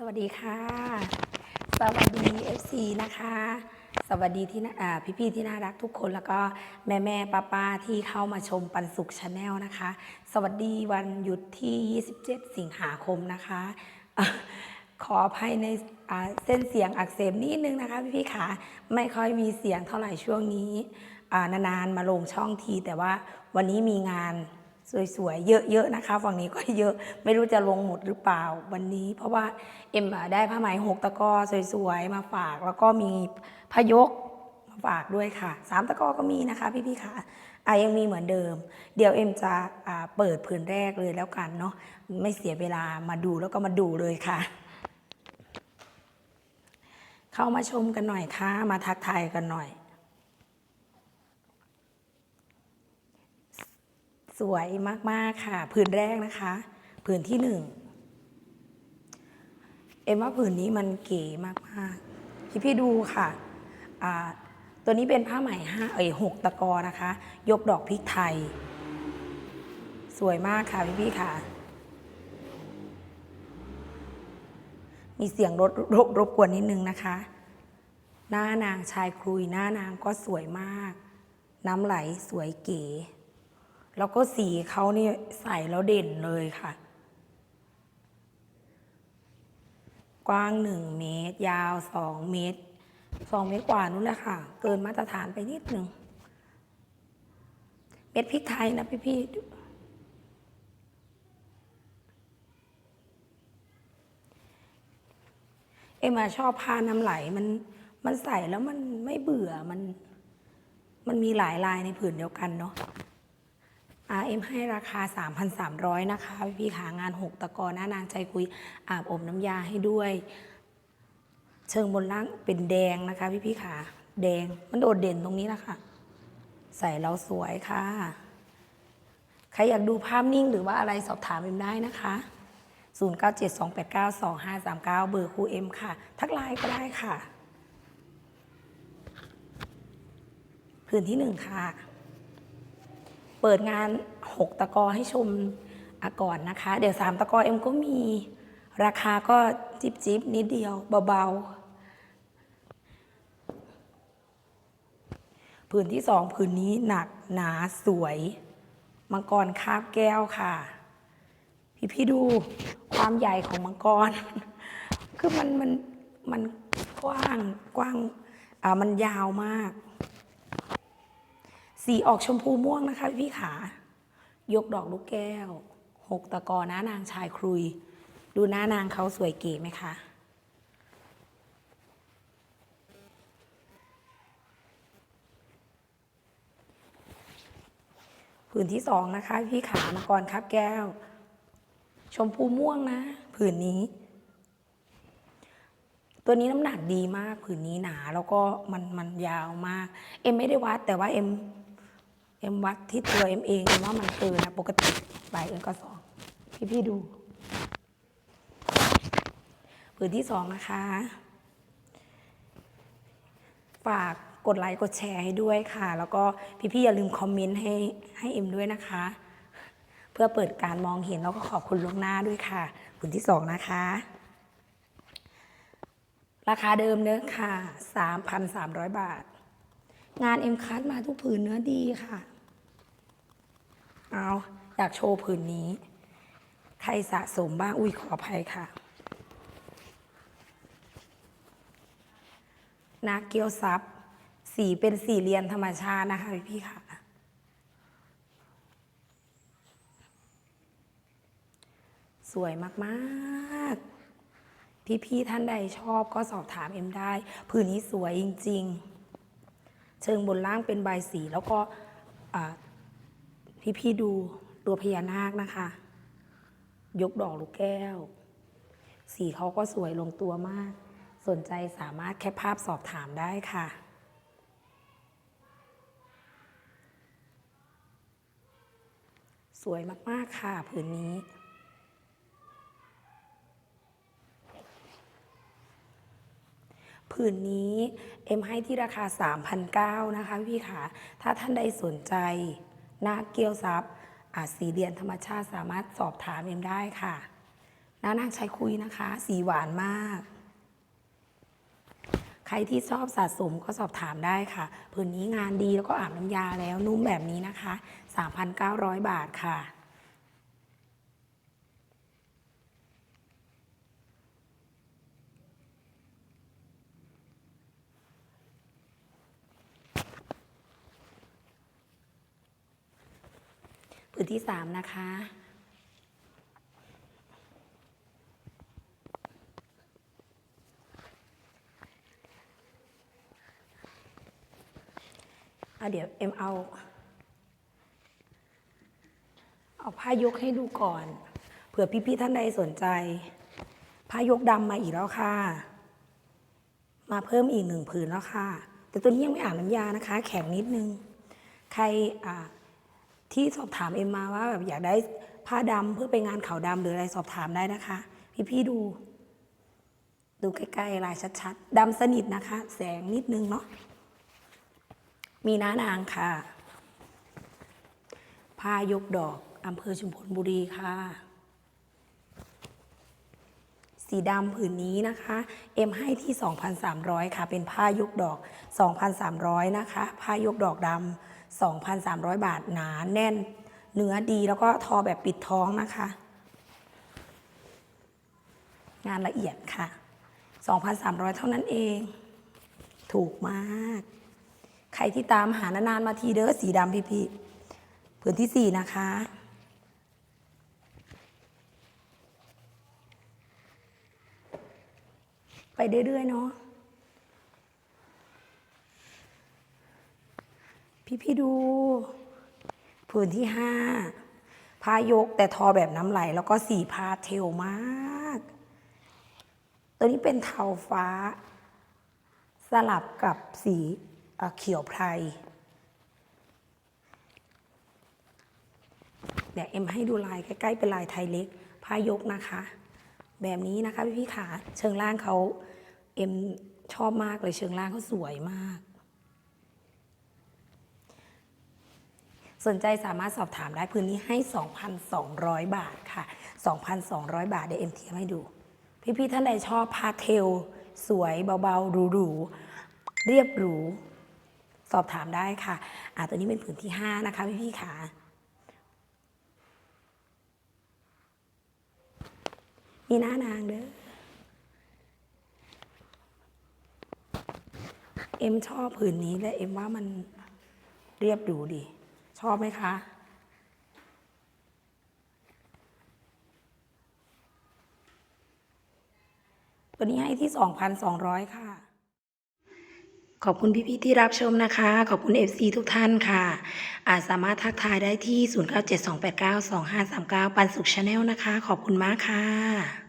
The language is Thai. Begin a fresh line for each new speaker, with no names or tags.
สวัสดีค่ะ สวัสดี FC นะคะ สวัสดีที่น่าอ่าพี่ๆที่น่ารักทุกคนแล้วก็แม่แม่ป้าป้าๆที่เข้ามาชมปันสุขชาแนลนะคะ สวัสดีวันหยุดที่ 27 สิงหาคมนะคะ ขออภัยในเส้นเสียงอักเสบนิดนึงนะคะพี่ๆค่ะไม่ค่อยมีเสียงเท่าไหร่ช่วงนี้นานๆมาลงช่องทีแต่ว่าวันนี้มีงาน สวยๆ เยอะๆ นะคะ ฝั่งนี้ก็เยอะ ไม่รู้จะลงหมดหรือเปล่าวันนี้ เพราะว่าเอ็มได้ผ้าไหมหกตะก้อสวยๆ มาฝาก แล้วก็มีพยกมาฝากด้วยค่ะสามตะก้อก็มีนะคะ พี่ๆ ค่ะอะยังมีเหมือนเดิม เดี๋ยวเอ็มจะเปิดผืนแรกเลยแล้วกันเนาะ ไม่เสียเวลามาดูแล้วก็มาดูเลยค่ะ เข้ามาชมกันหน่อยค่ะ มาทักทายกันหน่อย สวยมาก ๆ ค่ะ ผืนแรกนะคะ ผืนที่หนึ่งเอ็มว่าผืนนี้มันเก๋มากๆพี่พี่ดูค่ะอ่าตัวนี้เป็นผ้าไหมห้าเอ้ยหกตะกอนะคะ ยกดอกพริกไทย สวยมากค่ะพี่พี่ค่ะ มีเสียงรถรบรบกวนนิดนึงนะคะ หน้านางชายครุยหน้านางก็สวยมาก น้ำไหลสวยเก๋ แล้วก็สีเขานี่ใส่แล้วเด่นเลยค่ะ กว้างหนึ่งเมตร ยาวสองเมตรสองเมตรกว่านู้นแหละค่ะ เกินมาตรฐานไปนิดหนึ่งเม็ดพริกไทยนะพี่พี่ๆเอ็มอะชอบผ้าน้ำไหลมันมันใส่แล้วมันไม่เบื่อมัน มันมีหลายลายในผืนเดียวกันเนาะ RM ให้ราคา 3,300 นะคะ พี่ขางาน 6 ตะกอหน้านางใจคุยอาบอบน้ำยาให้ด้วย เชิงบนล่างเป็นแดงนะคะ พี่พี่ขาแดงมันโดดเด่นตรงนี้แหละคะ ใส่แล้วสวยค่ะ ใครอยากดูภาพนิ่งหรือว่าอะไรสอบถามเอ็มได้นะคะ 0972892539 เบอร์ครูเอ็มค่ะ ทักไลน์ก็ได้ค่ะ พื้นที่หนึ่งค่ะ เปิดงาน 6 ตะกอให้ชมก่อนนะคะ เดี๋ยว 3 ตะกอเอ็มก็มีราคาก็จิบจิบนิดเดียวเบาๆผืนที่สองผืนนี้หนักหนาสวยมังกรคาบแก้วค่ะ พี่พี่ๆดูความใหญ่ของมังกร คือมันมันมันกว้างกว้างอ่ามันยาวมาก สีออกชมพูม่วงนะคะพี่ขายกดอกลูกแก้วหกตะกอหน้านางชายครุย ดูหน้านางเขาสวยเก๋ไหมคะผืนที่สองนะคะ พี่ขามังกรครับแก้ว ชมพูม่วงนะผืนนี้ ตัวนี้น้ำหนักดีมาก ผืนนี้หนาแล้วก็มันมันยาวมาก เอ็มไม่ได้วัดแต่ว่าเอ็ม เอ็มวัดที่ตัวเอ็มเองเอ็มว่ามันเกินนะปกติใบเอ็มก็สองพี่พี่ดู ผืนที่สองนะคะ ฝากกดไลค์กดแชร์ให้ด้วยค่ะ แล้วก็พี่ๆอย่าลืมคอมเมนต์ให้ให้เอ็มด้วยนะคะ เพื่อเปิดการมองเห็นแล้วก็ขอบคุณล่วงหน้าด้วยค่ะผืนที่สองนะคะ ราคาเดิมเนื้อค่ะ 3,300 บาทงานเอ็มคัสมาทุกผืนเนื้อดีค่ะ เอาอยากโชว์ผืนนี้ ใครสะสมบ้าง อุ้ยขออภัยค่ะ นาเกียวซับ สีเป็นสี่เหลี่ยมธรรมชาตินะคะพี่พี่ๆค่ะ สวยมากๆ พี่ๆท่านใดชอบก็สอบถามเอ็มได้ ผืนนี้สวยจริง ๆ เชิงบนล่างเป็นใบสีแล้วก็ อ่พี่ดูตัวพญานาคนะคะ ยกดอกลูกแก้ว สีเขาก็สวยลงตัวมาก สนใจสามารถแคปภาพสอบถามได้ค่ะสวยมาก ๆ ค่ะผืนนี้ ผืนนี้เอ็มให้ที่ราคา 3,900นะคะพี่ค่ะถ้าท่านใดสนใจ หน้าเกียวซับอาจสีเดียนธรรมชาติสามารถสอบถามเอ็มได้ค่ะน้านางใช้คุยนะคะ สีหวานมาก ใครที่ชอบสะสมก็สอบถามได้ค่ะผืนนี้งานดีแล้วก็อาบน้ำยาแล้วนุ่มแบบนี้นะคะ 3,900 บาทค่ะ ผืนที่สามนะคะอะเดี๋ยวเอ็มเอา เอาผ้ายกให้ดูก่อน เผื่อพี่ๆท่านใดสนใจ ผ้ายกดำมาอีกแล้วค่ะ มาเพิ่มอีกหนึ่งผืนแล้วค่ะ แต่ตัวนี้ยังไม่อาบน้ำยานะคะ แข็งนิดนึง ใครอ่า ที่สอบถามเอ็มมาว่าแบบอยากได้ผ้าดำเพื่อไปงานขาวดำหรืออะไรสอบถามได้นะคะ พี่ๆดู ดูใกล้ๆลายชัดๆดำสนิทนะคะ แสงนิดนึงเนาะมีน้านางค่ะ ผ้ายกดอกอำเภอชุมพลบุรีค่ะ สีดำผืนนี้นะคะ เอ็มให้ที่ 2,300 ค่ะ เป็นผ้ายกดอก 2,300 นะคะ ผ้ายกดอกดำ2,300 บาทหนาแน่น เนื้อดีแล้วก็ทอแบบปิดท้องนะคะ งานละเอียดค่ะ 2,300 เท่านั้นเอง ถูกมาก ใครที่ตามหานานๆมาทีเด้อสีดำพี่พี่ๆผืนที่สี่นะคะ ไปเรื่อยๆเนาะพี่ๆดูผืนที่ห้าพายกแต่ทอแบบน้ำไหล แล้วก็สีพาเทลมาก ตัวนี้เป็นเทาฟ้า สลับกับสีเอ่อเขียวไพรเดี๋ยวเอ็มให้ดูลายใกล้ๆเป็นลายไทยเล็กพายกนะคะ แบบนี้นะคะพี่พี่ขาเชิงล่างเขาเอ็มชอบมากเลยเชิงล่างเขาสวยมาก สนใจสามารถสอบถามได้พื้นนี้ให้ 2,200 บาทค่ะ 2,200 บาทเดี๋ยวเอ็มเทียมให้ดู พี่ๆท่านใดชอบพาเทล สวยเบาๆหรูๆเรียบหรูสอบถามได้ค่ะ อ่าตัวนี้เป็นผืนที่ 5 นะคะพี่ๆขา มีหน้านางเด้อเอ็มชอบผืนนี้และเอ็มว่ามันเรียบหรูดี ชอบไหมคะ ตัวนี้ให้ที่2,200ค่ะ ขอบคุณพี่ๆที่รับชมนะคะ ขอบคุณ FC ทุกท่านค่ะ อาจสามารถทักทายได้ที่ 0972892539 ปันสุขชาแนลนะคะ ขอบคุณมากค่ะ